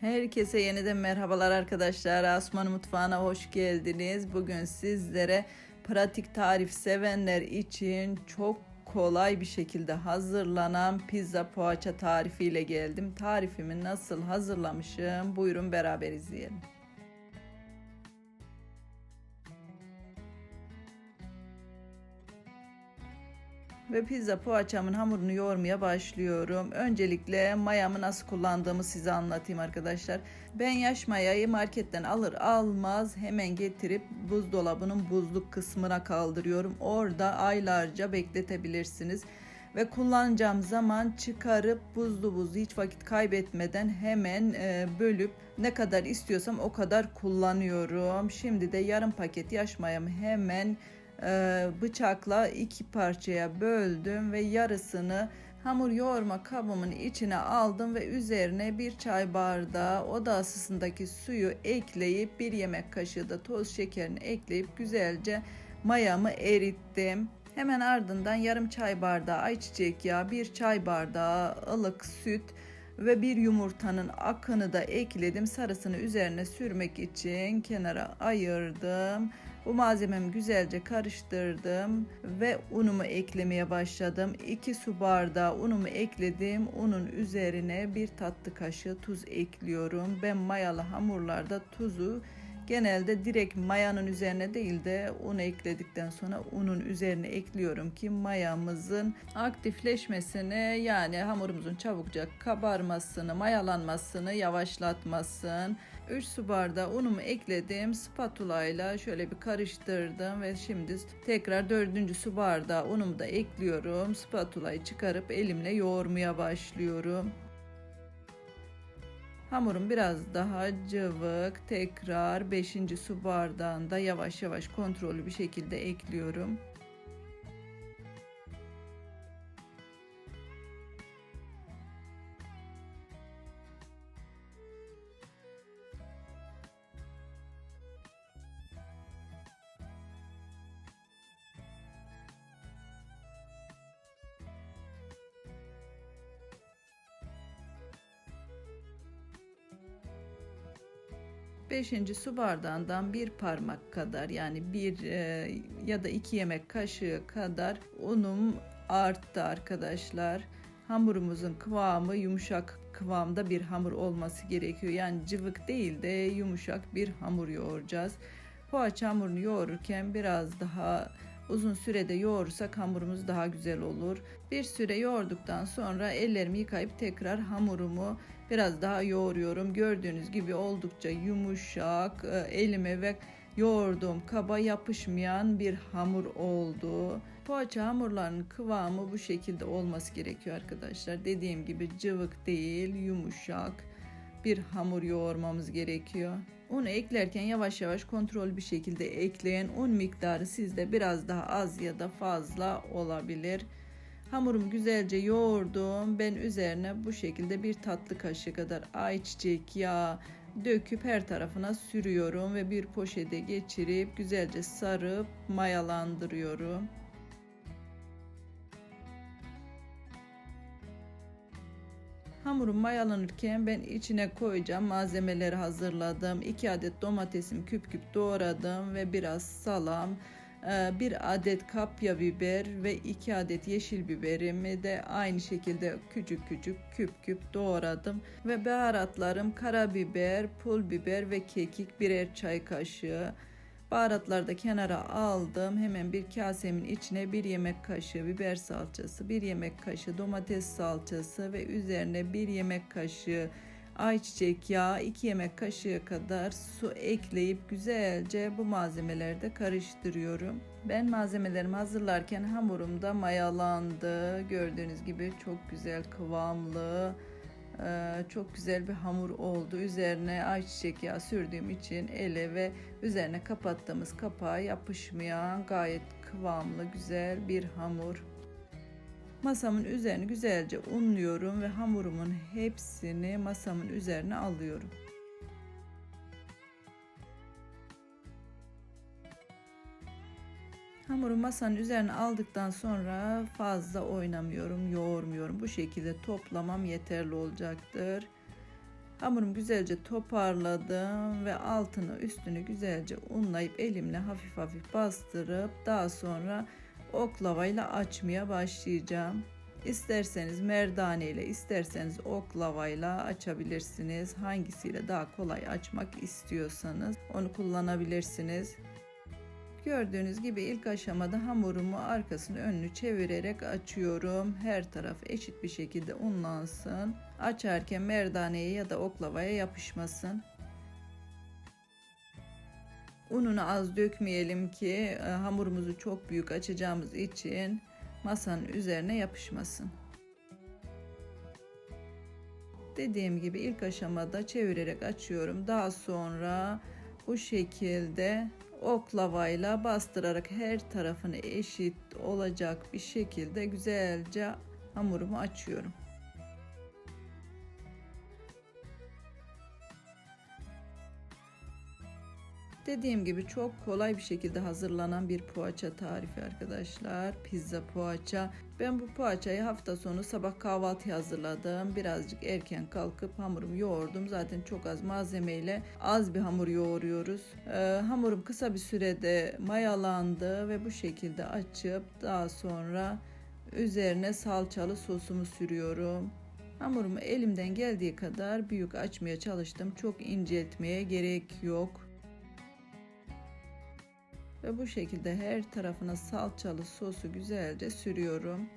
Herkese yeniden merhabalar arkadaşlar. Asman Mutfağı'na hoş geldiniz. Bugün sizlere pratik tarif sevenler için çok kolay bir şekilde hazırlanan pizza poğaça tarifiyle geldim. Tarifimi nasıl hazırlamışım? Buyurun beraber izleyelim. Ve pizza poğaçamın hamurunu yoğurmaya başlıyorum. Öncelikle mayamı nasıl kullandığımı size anlatayım arkadaşlar. Ben yaş mayayı marketten alır almaz hemen getirip buzdolabının buzluk kısmına kaldırıyorum. Orada aylarca bekletebilirsiniz. Ve kullanacağım zaman çıkarıp buzlu buzlu hiç vakit kaybetmeden hemen e, bölüp ne kadar istiyorsam o kadar kullanıyorum. Şimdi de yarım paket yaş mayamı hemen bıçakla iki parçaya böldüm ve yarısını hamur yoğurma kabımın içine aldım ve üzerine bir çay bardağı oda ısısındaki suyu ekleyip bir yemek kaşığı da toz şekerini ekleyip güzelce mayamı erittim. Hemen ardından yarım çay bardağı ayçiçek yağı, bir çay bardağı ılık süt ve bir yumurtanın akını da ekledim. Sarısını üzerine sürmek için kenara ayırdım. Bu malzememi güzelce karıştırdım ve unumu eklemeye başladım. 2 su bardağı unumu ekledim. Unun üzerine bir tatlı kaşığı tuz ekliyorum. Ben mayalı hamurlarda tuzu Genelde direkt mayanın üzerine değil de un ekledikten sonra unun üzerine ekliyorum ki mayamızın aktifleşmesini yani hamurumuzun çabukça kabarmasını, mayalanmasını yavaşlatmasın. 3 su bardağı unumu ekledim. Spatula ile şöyle bir karıştırdım ve şimdi tekrar 4. su bardağı unumu da ekliyorum. Spatulayı çıkarıp elimle yoğurmaya başlıyorum. Hamurum biraz daha cıvık. Tekrar 5. su bardağında yavaş yavaş kontrollü bir şekilde ekliyorum. Beşinci su bardağından bir parmak kadar yani bir e, ya da iki yemek kaşığı kadar unum arttı arkadaşlar. Hamurumuzun kıvamı yumuşak kıvamda bir hamur olması gerekiyor. Yani cıvık değil de yumuşak bir hamur yoğuracağız. Poğaça hamurunu yoğururken biraz daha Uzun sürede yoğurursak hamurumuz daha güzel olur. Bir süre yoğurduktan sonra ellerimi yıkayıp tekrar hamurumu biraz daha yoğuruyorum. Gördüğünüz gibi oldukça yumuşak, e, elime ve yoğurduğum kaba yapışmayan bir hamur oldu. Poğaça hamurlarının kıvamı bu şekilde olması gerekiyor arkadaşlar. Dediğim gibi cıvık değil, yumuşak bir hamur yoğurmamız gerekiyor. Unu eklerken yavaş yavaş kontrol bir şekilde ekleyin. Un miktarı sizde biraz daha az ya da fazla olabilir. Hamurumu güzelce yoğurdum. Ben üzerine bu şekilde bir tatlı kaşığı kadar ayçiçek yağı döküp her tarafına sürüyorum ve bir poşete geçirip güzelce sarıp mayalandırıyorum. Hamurum mayalanırken ben içine koyacağım malzemeleri hazırladım. 2 adet domatesim küp küp doğradım ve biraz salam, e, bir adet kapya biber ve 2 adet yeşil biberimi de aynı şekilde küçük küçük küp küp doğradım ve baharatlarım karabiber, pul biber ve kekik birer çay kaşığı Baharatları da kenara aldım. Hemen bir kasemin içine bir yemek kaşığı biber salçası, bir yemek kaşığı domates salçası ve üzerine bir yemek kaşığı ayçiçek yağı, 2 yemek kaşığı kadar su ekleyip güzelce bu malzemeleri de karıştırıyorum. Ben malzemelerimi hazırlarken hamurum da mayalandı. Gördüğünüz gibi çok güzel kıvamlı çok güzel bir hamur oldu. Üzerine ayçiçek yağı sürdüğüm için ele ve üzerine kapattığımız kapağı yapışmayan gayet kıvamlı güzel bir hamur. Masamın üzerini güzelce unluyorum ve hamurumun hepsini masamın üzerine alıyorum. Hamuru masanın üzerine aldıktan sonra fazla oynamıyorum, yoğurmuyorum. Bu şekilde toplamam yeterli olacaktır. Hamurumu güzelce toparladım ve altını üstünü güzelce unlayıp elimle hafif hafif bastırıp daha sonra oklavayla açmaya başlayacağım. İsterseniz merdane ile isterseniz oklavayla açabilirsiniz. Hangisiyle daha kolay açmak istiyorsanız onu kullanabilirsiniz. Gördüğünüz gibi ilk aşamada hamurumu arkasını önünü çevirerek açıyorum. Her taraf eşit bir şekilde unlansın. Açarken merdaneye ya da oklavaya yapışmasın. Ununu az dökmeyelim ki e, hamurumuzu çok büyük açacağımız için masanın üzerine yapışmasın. Dediğim gibi ilk aşamada çevirerek açıyorum. Daha sonra bu şekilde oklavayla bastırarak her tarafını eşit olacak bir şekilde güzelce hamurumu açıyorum. Dediğim gibi çok kolay bir şekilde hazırlanan bir poğaça tarifi arkadaşlar. Pizza poğaça. Ben bu poğaçayı hafta sonu sabah kahvaltı hazırladım. Birazcık erken kalkıp hamurumu yoğurdum. Zaten çok az malzemeyle az bir hamur yoğuruyoruz. Ee, hamurum kısa bir sürede mayalandı ve bu şekilde açıp daha sonra üzerine salçalı sosumu sürüyorum. Hamurumu elimden geldiği kadar büyük açmaya çalıştım. Çok inceltmeye gerek yok. Ve bu şekilde her tarafına salçalı sosu güzelce sürüyorum.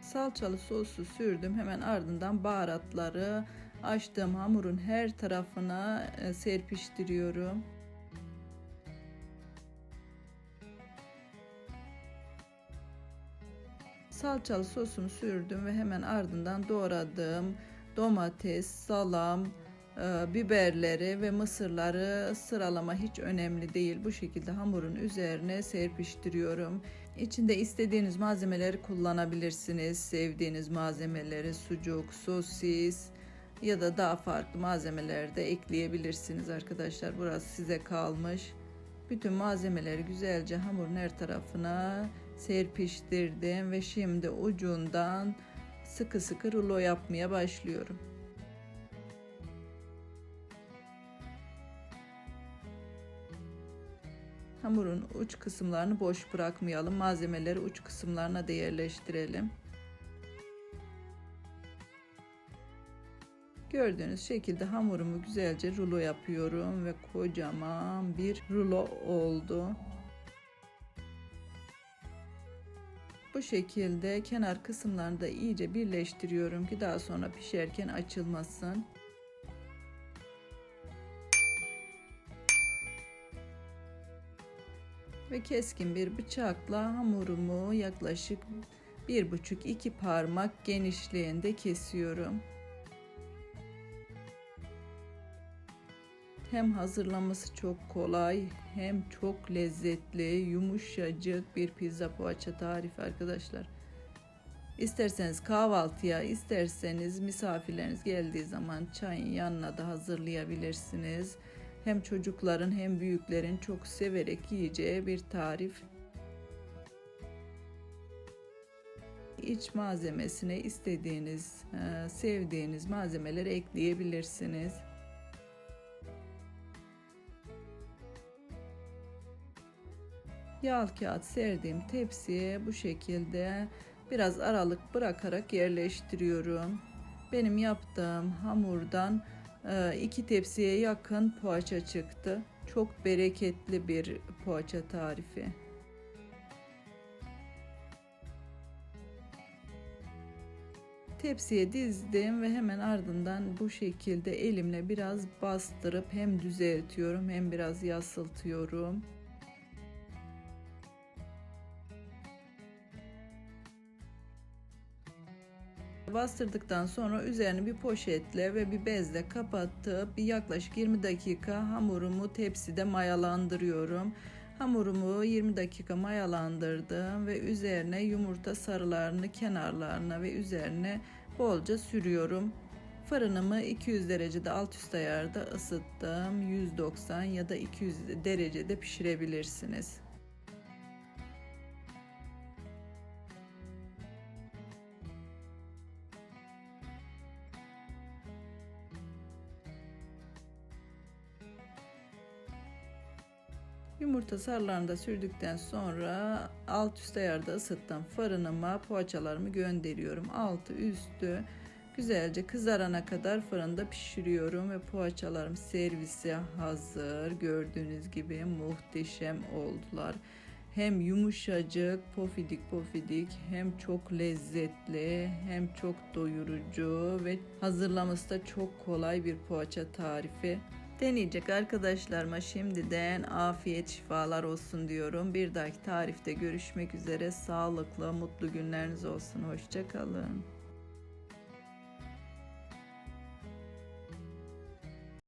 Salçalı sosu sürdüm. Hemen ardından baharatları açtığım hamurun her tarafına e, serpiştiriyorum. Salçalı sosumu sürdüm ve hemen ardından doğradığım domates, salam, e, biberleri ve mısırları sıralama hiç önemli değil. Bu şekilde hamurun üzerine serpiştiriyorum. İçinde istediğiniz malzemeleri kullanabilirsiniz. Sevdiğiniz malzemeleri sucuk, sosis ya da daha farklı malzemeler de ekleyebilirsiniz arkadaşlar. Burası size kalmış. Bütün malzemeleri güzelce hamurun her tarafına serpiştirdim ve şimdi ucundan sıkı sıkı rulo yapmaya başlıyorum. Hamurun uç kısımlarını boş bırakmayalım. Malzemeleri uç kısımlarına da yerleştirelim. Gördüğünüz şekilde hamurumu güzelce rulo yapıyorum ve kocaman bir rulo oldu. Bu şekilde kenar kısımlarını da iyice birleştiriyorum ki daha sonra pişerken açılmasın. Ve keskin bir bıçakla hamurumu yaklaşık bir buçuk iki parmak genişliğinde kesiyorum. Hem hazırlaması çok kolay hem çok lezzetli, yumuşacık bir pizza poğaça tarifi arkadaşlar. İsterseniz kahvaltıya, isterseniz misafirleriniz geldiği zaman çayın yanına da hazırlayabilirsiniz. Hem çocukların hem büyüklerin çok severek yiyeceği bir tarif. İç malzemesine istediğiniz, e, sevdiğiniz malzemeleri ekleyebilirsiniz. Yağ kağıt serdiğim tepsiye bu şekilde biraz aralık bırakarak yerleştiriyorum. Benim yaptığım hamurdan e, iki tepsiye yakın poğaça çıktı. Çok bereketli bir poğaça tarifi. Tepsiye dizdim ve hemen ardından bu şekilde elimle biraz bastırıp hem düzeltiyorum hem biraz yasıltıyorum. Bastırdıktan sonra üzerini bir poşetle ve bir bezle kapatıp yaklaşık 20 dakika hamurumu tepside mayalandırıyorum. Hamurumu 20 dakika mayalandırdım ve üzerine yumurta sarılarını kenarlarına ve üzerine bolca sürüyorum. Fırınımı 200 derecede alt üst ayarda ısıttım. 190 ya da 200 derecede pişirebilirsiniz. Yumurta sarılarını da sürdükten sonra alt üst ayarda ısıttım fırınıma poğaçalarımı gönderiyorum. Altı üstü güzelce kızarana kadar fırında pişiriyorum ve poğaçalarım servise hazır. Gördüğünüz gibi muhteşem oldular. Hem yumuşacık, pofidik pofidik, hem çok lezzetli, hem çok doyurucu ve hazırlaması da çok kolay bir poğaça tarifi. Deneyecek arkadaşlarıma şimdiden afiyet şifalar olsun diyorum. Bir dahaki tarifte görüşmek üzere. Sağlıklı, mutlu günleriniz olsun. Hoşçakalın.